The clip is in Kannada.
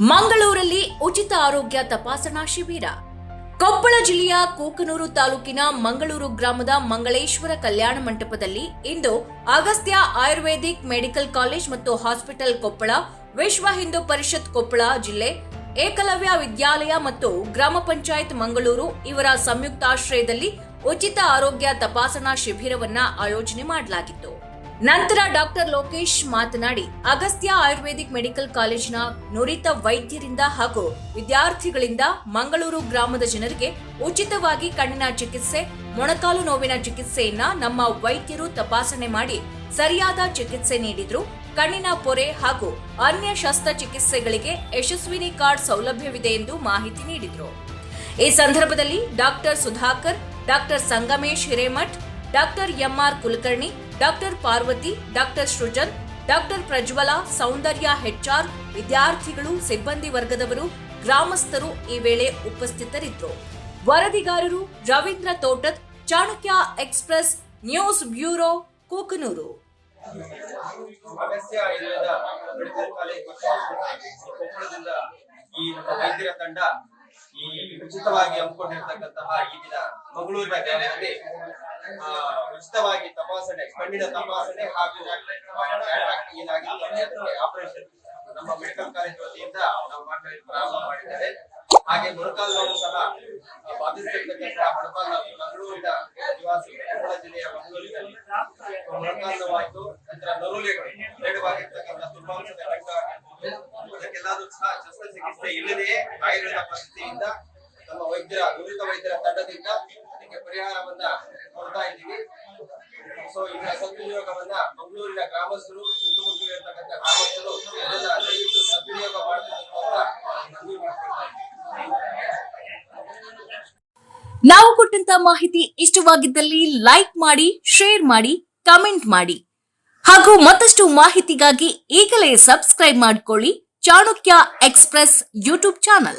ಮಂಗಳೂರಲ್ಲಿ ಉಚಿತ ಆರೋಗ್ಯ ತಪಾಸಣಾ ಶಿಬಿರ. ಕೊಪ್ಪಳ ಜಿಲ್ಲೆಯ ಕೂಕನೂರು ತಾಲೂಕಿನ ಮಂಗಳೂರು ಗ್ರಾಮದ ಮಂಗಳೇಶ್ವರ ಕಲ್ಯಾಣ ಮಂಟಪದಲ್ಲಿ ಇಂದು ಅಗಸ್ತ್ಯ ಆಯುರ್ವೇದಿಕ್ ಮೆಡಿಕಲ್ ಕಾಲೇಜ್ ಮತ್ತು ಹಾಸ್ಪಿಟಲ್ ಕೊಪ್ಪಳ, ವಿಶ್ವ ಹಿಂದೂ ಪರಿಷತ್ ಕೊಪ್ಪಳ ಜಿಲ್ಲೆ, ಏಕಲವ್ಯ ವಿದ್ಯಾಲಯ ಮತ್ತು ಗ್ರಾಮ ಪಂಚಾಯತ್ ಮಂಗಳೂರು ಇವರ ಸಂಯುಕ್ತಾಶ್ರಯದಲ್ಲಿ ಉಚಿತ ಆರೋಗ್ಯ ತಪಾಸಣಾ ಶಿಬಿರವನ್ನ ಆಯೋಜನೆ ಮಾಡಲಾಗಿತ್ತು. ನಂತರ ಡಾಕ್ಟರ್ ಲೋಕೇಶ್ ಮಾತನಾಡಿ, ಅಗಸ್ತ್ಯ ಆಯುರ್ವೇದಿಕ್ ಮೆಡಿಕಲ್ ಕಾಲೇಜಿನ ನುರಿತ ವೈದ್ಯರಿಂದ ಹಾಗೂ ವಿದ್ಯಾರ್ಥಿಗಳಿಂದ ಮಂಗಳೂರು ಗ್ರಾಮದ ಜನರಿಗೆ ಉಚಿತವಾಗಿ ಕಣ್ಣಿನ ಚಿಕಿತ್ಸೆ, ಮೊಣಕಾಲು ನೋವಿನ ಚಿಕಿತ್ಸೆಯನ್ನ ನಮ್ಮ ವೈದ್ಯರು ತಪಾಸಣೆ ಮಾಡಿ ಸರಿಯಾದ ಚಿಕಿತ್ಸೆ ನೀಡಿದ್ರು. ಕಣ್ಣಿನ ಪೊರೆ ಹಾಗೂ ಅನ್ಯ ಶಸ್ತ್ರಚಿಕಿತ್ಸೆಗಳಿಗೆ ಯಶಸ್ವಿನಿ ಕಾರ್ಡ್ ಸೌಲಭ್ಯವಿದೆ ಎಂದು ಮಾಹಿತಿ ನೀಡಿದರು. ಈ ಸಂದರ್ಭದಲ್ಲಿ doctor Sudhakar, doctor Sangamesh Hiremath doctor M R Kulkarni, doctor Parvati, doctor Srujan, doctor Prajwala, Soundarya H R, ವಿದ್ಯಾರ್ಥಿಗಳು, ಸಿಬ್ಬಂದಿ ವರ್ಗದವರು, ಗ್ರಾಮಸ್ಥರು ಈ ವೇಳೆ ಉಪಸ್ಥಿತರಿದ್ದರು. ವರದಿಗಾರರು Ravindra Thotad, Chanakya express news bureau, Kuknur. ಈ ವೈದ್ಯರ ತಂಡ ಈ ಉಚಿತವಾಗಿ ಹಮ್ಮಿಕೊಂಡಿರ್ತಕ್ಕಂತಹ ಈ ದಿನ ಮಂಗಳೂರಿನ ಆ, ಉಚಿತವಾಗಿ ತಪಾಸಣೆ ಕಣ್ಣಿನ ತಪಾಸಣೆ ಹಾಗೂ ಆಪರೇಷನ್ ನಮ್ಮ ಮೆಡಿಕಲ್ ಕಾಲೇಜ್ ವತಿಯಿಂದ ನಾವು ಮಾಡ್ತಾ ಪ್ರಾರಂಭ ಮಾಡಿದ್ದಾರೆ ಹಾಗೆ ಮೊಣಕಾಲು ನೋವು ಸಹ ಬಾಧಿಸಿರ್ತಕ್ಕಂತಹ ಮೊಣಕಾಲು ಮಂಗಳೂರಿನ ನಿವಾಸಿ ಕೊಪ್ಪಳ ಜಿಲ್ಲೆಯ ಮಂಗಳೂರಿನಲ್ಲಿ ಮೊಣಕಾಲು ನೋವಾಯ್ತು ನಂತರ ನರುಲೆಗಳು ಬೇಡವಾಗಿರ್ತಕ್ಕಂಥ ತುಂಬಾಂಶದ ಅದಕ್ಕೆಲ್ಲಾದ್ರೂ ಸಹ ಶಸ್ತ್ರಚಿಕಿತ್ಸೆ ಇಲ್ಲದೆಯೇ ಆಯುರ್ವೇದ ಪದ್ಧತಿಯಿಂದ ನಮ್ಮ ವೈದ್ಯರ ನುರಿತ ವೈದ್ಯರ ತಂಡದಿಂದ ಅದಕ್ಕೆ ಪರಿಹಾರವನ್ನ ಕೊಡ್ತಾ ಇದ್ದೀವಿ. ಸೊ ಇದರ ಸದ್ವಿನಿಯೋಗವನ್ನ ಮಂಗಳೂರಿನ ಗ್ರಾಮಸ್ಥರು ಸುತ್ತಮುತ್ತಲಿರತಕ್ಕಂಥ ಗ್ರಾಮಸ್ಥರು ಇದನ್ನ ದಯವಿಟ್ಟು ಸದ್ವಿನಿಯೋಗ. ನಾವು ಕೊಟ್ಟಂತ ಮಾಹಿತಿ ಇಷ್ಟವಾಗಿದ್ದಲ್ಲಿ ಲೈಕ್ ಮಾಡಿ ಶೇರ್ ಮಾಡಿ ಕಮೆಂಟ್ ಮಾಡಿ. ಹಾಗೂ ಮತ್ತಷ್ಟು ಮಾಹಿತಿಗಾಗಿ ಈಗಲೇ ಸಬ್ಸ್ಕ್ರೈಬ್ ಮಾಡಿಕೊಳ್ಳಿ. Chanakya express YouTube channel.